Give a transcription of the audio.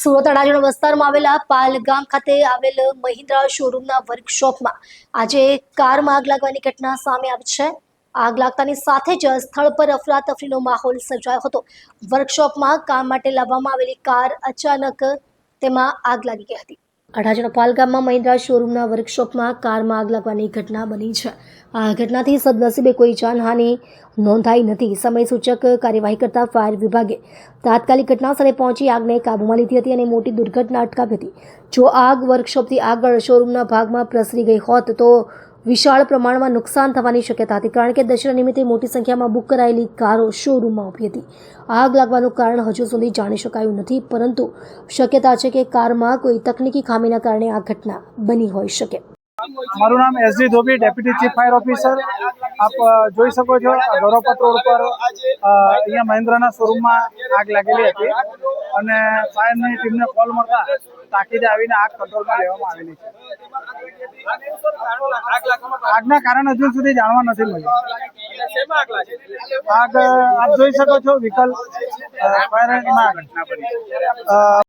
સુરત અડાજણ વિસ્તારમાં આવેલા પાલગામ ખાતે આવેલ મહિન્દ્રા શોરૂમના વર્કશોપમાં આજે કારમાં આગ લાગવાની ઘટના સામે આવી છે. આગ લાગતાની સાથે જ સ્થળ પર અફરાતફરીનો માહોલ સર્જાયો હતો. વર્કશોપમાં કામ માટે લાવવામાં આવેલી કાર અચાનક તેમાં આગ લાગી ગઈ હતી. અડાજણ પાલગામમાં મહિન્દ્રા શોરૂમના વર્કશોપમાં કારમાં આગ લાગવાની ઘટના બની છે. આ ઘટનાથી સદનસીબે કોઈ જાનહાનિ નોંધાઈ નથી. સમય સૂચક કાર્યવાહી કરતા ફાયર વિભાગે તાત્કાલિક ઘટનાસ્થળે પહોંચી આગને કાબૂમાં લીધી હતી અને મોટી દુર્ઘટના અટકાવી હતી. જો આગ વર્કશોપથી આગળ શોરૂમના ભાગમાં પ્રસરી ગઈ હોત તો વિશાળ પ્રમાણમાં નુકસાન થવાની શક્યતા હતી, કારણ કે દશેરા નિમિત્તે મોટી સંખ્યામાં બુક કરાયેલી કારો શોરૂમમાં ઊભી હતી. આગ લાગવાનું કારણ હજુ સુધી જાણી શકાયું નથી, પરંતુ શક્યતા છે કે કારમાં કોઈ તકનીકી ખામીના કારણે આ ઘટના બની હોઈ શકે. મારું નામ SD Dhobi, deputy chief fire officer. આપ જોઈ શકો છો ગૌરવપત રોડ પર અહીંયા મહિન્દ્રાના શોરૂમમાં આગ લાગેલી હતી અને ફાયરની ટીમને કોલ મળતા તાકીદે આવીને આગ કંટ્રોલમાં લેવામાં આવેલી છે. આગના કારણ હજુ સુધી જાણવા નથી મળ્યું. આગ આપ જોઈ શકો છો વિકલ્પ